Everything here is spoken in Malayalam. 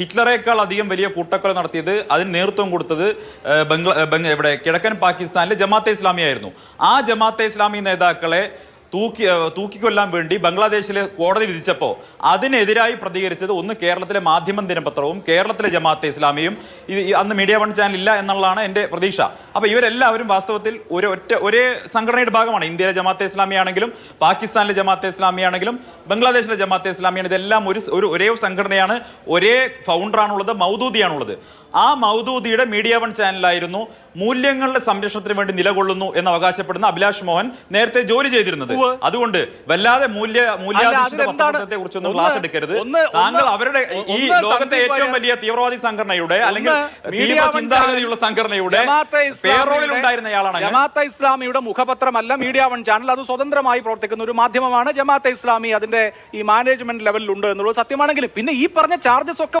ഹിറ്റ്ലറേക്കാൾ അധികം വലിയ കൂട്ടക്കൊല നടത്തിയത് അതിന് നേതൃത്വം കൊടുത്തത് ബംഗ്ലാ ബംഗ- ഇവിടെ കിഴക്കൻ പാകിസ്ഥാനിലെ ജമാഅത്തെ ഇസ്ലാമി ആയിരുന്നു. ആ ജമാഅത്തെ ഇസ്ലാമി നേതാക്കളെ തൂക്കി തൂക്കിക്കൊല്ലാൻ വേണ്ടി ബംഗ്ലാദേശിലെ കോടതി വിധിച്ചപ്പോൾ അതിനെതിരായി പ്രതികരിച്ചത് ഒന്ന് കേരളത്തിലെ മാധ്യമം ദിനപത്രവും കേരളത്തിലെ ജമാഅത്തെ ഇസ്ലാമിയും ഇത് അന്ന് മീഡിയ വൺ ചാനൽ ഇല്ല എന്നുള്ളതാണ് എന്റെ പ്രതീക്ഷ. അപ്പോൾ ഇവരെല്ലാവരും വാസ്തവത്തിൽ ഒരു ഒറ്റ ഒരേ സംഘടനയുടെ ഭാഗമാണ്. ഇന്ത്യയിലെ ജമാഅത്തെ ഇസ്ലാമി ആണെങ്കിലും പാകിസ്ഥാനിലെ ജമാഅത്തെ ഇസ്ലാമി ആണെങ്കിലും ബംഗ്ലാദേശിലെ ജമാഅത്തെ ഇസ്ലാമിയാണ് ഇതെല്ലാം ഒരു ഒരു ഒരേ സംഘടനയാണ് ഒരേ ഫൗണ്ടറാണുള്ളത് മൗദൂദിയാണുള്ളത്. ആ മൗദൂദിയുടെ മീഡിയ വൺ ചാനലായിരുന്നു മൂല്യങ്ങളുടെ സംരക്ഷണത്തിന് വേണ്ടി നിലകൊള്ളുന്നു എന്ന് അവകാശപ്പെടുന്ന അഭിലാഷ് മോഹൻ നേരത്തെ ജോലി ചെയ്തിരുന്നത്. അതുകൊണ്ട് വല്ലാതെ മൂല്യ മൂല്യാധിഷ്ഠിത പത്രത്തെ കുറിച്ചൊന്നും ക്ലാസ് എടുക്കരുത്. താങ്കൾ അവരുടെ ഈ ലോകത്തെ ഏറ്റവും വലിയ തീവ്രവാദി സംഘടനയുടെ അല്ലെങ്കിൽ തീവ്ര ചിന്താഗതിയുള്ള സംഘടനയുടെ ജമാഅത്തെ ഇസ്ലാമിയുടെ- പേറോളിൽ ജമാഅത്തെ ഇസ്ലാമിയുടെ മുഖപത്രമല്ല മീഡിയ വൺ ചാനൽ. അത് സ്വതന്ത്രമായി പ്രവർത്തിക്കുന്ന ഒരു മാധ്യമമാണ് ജമാഅത്തെ ഇസ്ലാമി. അതിന്റെ ഈ മാനേജ്മെന്റ് ലെവലിൽ ഉണ്ട് എന്നുള്ളത് സത്യമാണെങ്കിലും പിന്നെ ഈ പറഞ്ഞ ചാർജസ് ഒക്കെ